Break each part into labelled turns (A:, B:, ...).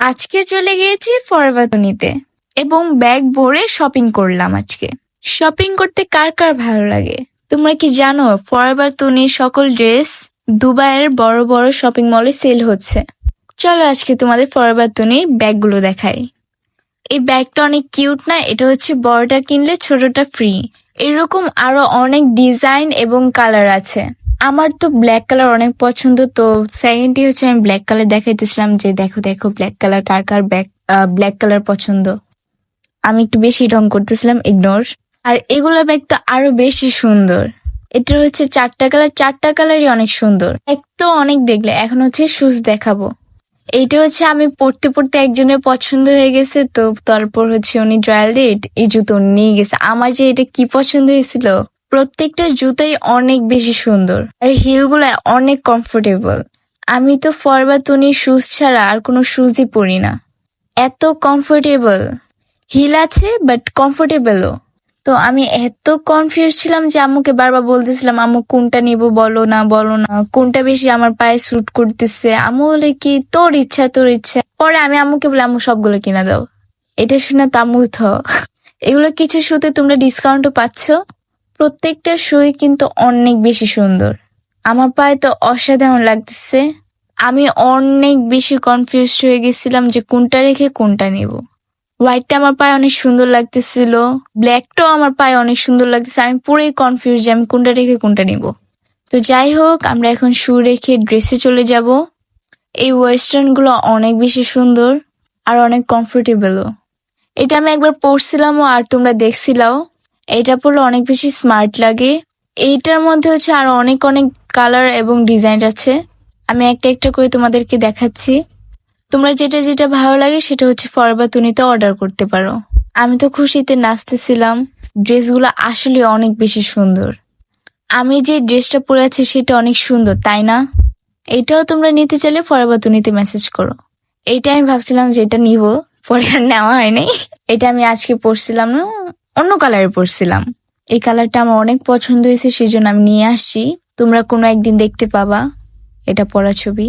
A: আজকে চলে গিয়েছি ফরবাতনিতে এবং ব্যাগ ভরে শপিং করলাম আজকে। শপিং করতে কার কার ভালো লাগে? তোমরা কি জানো ফরবাতনির সকল ড্রেস দুবাইয়ের বড় বড় শপিং মলে সেল হচ্ছে। চলো আজকে তোমাদের ফরবাতনির ব্যাগগুলো দেখাই। এই ব্যাগটা অনেক কিউট না? এটা হচ্ছে বড়টা কিনলে ছোটটা ফ্রি এরকম আরও অনেক ডিজাইন এবং কালার আছে। আমার তো ব্ল্যাক কালার অনেক পছন্দ, তো সেকেন্ডটি হচ্ছে আমি ব্ল্যাক কালার দেখাইতেছিলাম যে দেখো দেখো ব্ল্যাক কালার কার কার ব্ল্যাক কালার পছন্দ। আমি একটু বেশি ঢং করতেছিলাম ইগনোর আর এগুলো ব্যাগ তো আরও বেশি সুন্দর। এটা হচ্ছে চারটা কালার চারটা কালারই অনেক সুন্দর। এক তো অনেক দেখলে, এখন হচ্ছে শুজ দেখাবো। এইটা হচ্ছে আমি পড়তে পড়তে একজনের পছন্দ হয়ে গেছে, তো তারপর হচ্ছে উনি ট্রায়াল দিয়ে এই জুতো নিয়ে গেছে। আমার যে এটা কি পছন্দ হয়েছিল? প্রত্যেকটা জুতাই অনেক বেশি সুন্দর। আর হিলগুলো অনেক কমফোর্টেবল আমি তো ফরবা তুনি শুজ ছাড়া আর কোনো শুজই পরি না। এত কমফোর্টেবল হিল আছে বাট কমফোর্টেবলও তো আমি এত কনফিউজ ছিলাম যে আম্মুকে বারবার বলতেছিলাম, আম্মু, কোনটা নিব বলো না বলো না। কোনটা বেশি আমার পায়ে স্যুট করতেছে? আম্মু বলে, কি তোর ইচ্ছা তোর ইচ্ছা। পরে আমি আম্মুকে বলে, আম্মু, সবগুলো কিনা দাও। এটা শুনে তো আম্মু থ। এগুলো কিছু শুতে তোমরা ডিসকাউন্টও পাচ্ছ। প্রত্যেকটা শুই কিন্তু অনেক বেশি সুন্দর। আমার পায়ে তো অসাধারণ লাগতেছে। আমি অনেক বেশি কনফিউজ হয়ে গেছিলাম যে কোনটা রেখে কোনটা নেব। হোয়াইটটা আমার পায়ে অনেক সুন্দর লাগতেছিল। ব্ল্যাকটাও আমার পায়ে অনেক সুন্দর লাগতেছে। আমি পুরোই কনফিউজ যে আমি কোনটা রেখে কোনটা নিব। তো যাই হোক, আমরা এখন শু রেখে ড্রেসে চলে যাব। এই ওয়েস্টার্নগুলো অনেক বেশি সুন্দর আর অনেক কমফোর্টেবলও এটা আমি একবার পরছিলামও আর তোমরা দেখছিলাও। এটা পরলে অনেক বেশি স্মার্ট লাগে। এইটার মধ্যে হচ্ছে আরও অনেক অনেক কালার এবং ডিজাইন আছে। আমি একটা একটা করে তোমাদেরকে দেখাচ্ছি। তোমরা যেটা যেটা ভালো লাগে সেটা হচ্ছে ফরবাতুনিতে অর্ডার করতে পারো। আমি তো খুশিতে নাচতেছিলাম। ড্রেসগুলো আসলে অনেক বেশি সুন্দর। আমি যে ড্রেসটা পরে আছি সেটা অনেক সুন্দর, তাই না? এটাও তোমরা নিতে চাইলে ফরবাতুনিতে মেসেজ করো। এইটা আমি ভাবছিলাম যে এটা নিব, পরে আর নেওয়া হয়নি এটা আমি আজকে পরছিলাম না। অন্য কালারে পরছিলাম। এই কালারটা আমার অনেক পছন্দ হয়েছে সেই জন্য আমি নিয়ে আসছি। তোমরা কোনো একদিন দেখতে পাবা এটা পরা ছবি।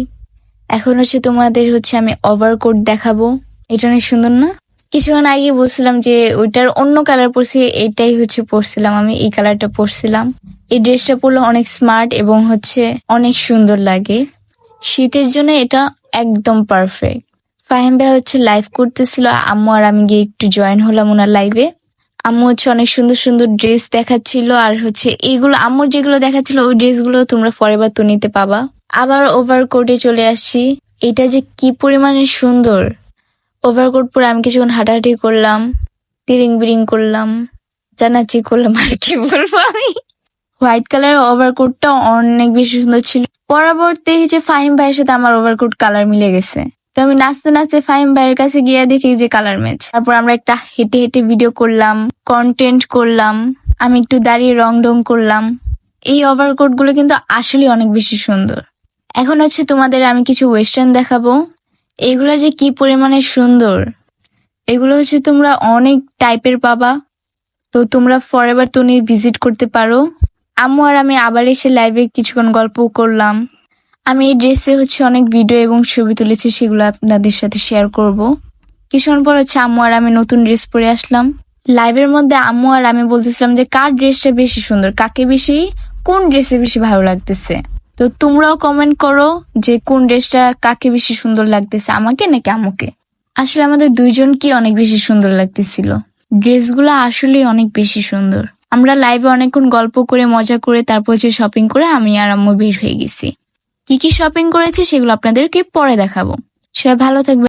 A: এখন হচ্ছে তোমাদের হচ্ছে আমি ওভারকোট দেখাবো। এটা অনেক সুন্দর না? কিছুক্ষণ আগে বলছিলাম যে ওইটার অন্য কালার পরছি এটাই হচ্ছে পরছিলাম আমি, এই কালারটা পরছিলাম। এই ড্রেসটা পরলে অনেক স্মার্ট এবং হচ্ছে অনেক সুন্দর লাগে। শীতের জন্য এটা একদম পারফেক্ট ফাহিম ভাই হচ্ছে লাইভ করতেছিল, আম্মু আর আমি গিয়ে একটু জয়েন হলাম ওনার লাইভে আম্মু হচ্ছে অনেক সুন্দর সুন্দর ড্রেস দেখাচ্ছিল, আর হচ্ছে এইগুলো, আম্মুর যেগুলো দেখাচ্ছিল, ওই ড্রেসগুলো তোমরা ফরেবার তো নিতে পাবা। আবার ওভারকোটে চলে আসছি। এটা যে কি পরিমাণে সুন্দর। ওভারকোট পরে আমি কিছুক্ষণ হাঁটাহাঁটি করলাম তিরিং বিরিং করলাম জানাচি করলাম, আর কি বলব আমি? হোয়াইট কালারের ওভারকোটটা অনেক বেশি সুন্দর ছিল। পরবর্তী যে ফাহিম ভাইয়ের সাথে আমার ওভারকোট কালার মিলে গেছে। তো আমি নাচতে নাচতে ফাহিম ভাইয়ের কাছে গিয়ে দেখি যে কালার ম্যাচ তারপর আমরা একটা হেঁটে হেঁটে ভিডিও করলাম কন্টেন্ট করলাম, আমি একটু দাঁড়িয়ে রং ডং করলাম। এই ওভারকোটগুলো কিন্তু আসলে অনেক বেশি সুন্দর। এখন হচ্ছে তোমাদের আমি কিছু ওয়েস্টার্ন দেখাবো। এগুলো যে কি পরিমাণে সুন্দর। এগুলো হচ্ছে তোমরা অনেক টাইপের পাবা। তো তোমরা ফরএভার টনির ভিজিট করতে পারো। আম্মু আর আমি আবার এসে লাইভে কিছুক্ষণ গল্প করলাম। আমি এই ড্রেসে হচ্ছে অনেক ভিডিও এবং ছবি তুলেছি, সেগুলো আপনাদের সাথে শেয়ার করব। কিছুক্ষণ পর হচ্ছে আম্মু আর আমি নতুন ড্রেস পরে আসলাম। লাইভের মধ্যে আম্মু আর আমি বলতেছিলাম যে, কার ড্রেসটা বেশি সুন্দর? কাকে বেশি? কোন ড্রেসে বেশি ভালো লাগতেছে? তো তোমরাও কমেন্ট করো যে, কোন ড্রেসটা কাকে বেশি সুন্দর লাগতেছে, আমাকে নাকি আমাকে আসলে আমাদের দুইজনকে অনেক বেশি সুন্দর লাগতেছিল। ড্রেসগুলো আসলে অনেক বেশি সুন্দর। আমরা লাইভে অনেকক্ষণ গল্প করে, মজা করে, তারপর হচ্ছে শপিং করে আমি আর আম্মু বের হয়ে গেছি। কি কি শপিং করেছি সেগুলো আপনাদেরকে পরে দেখাবো। সবাই ভালো থাকবে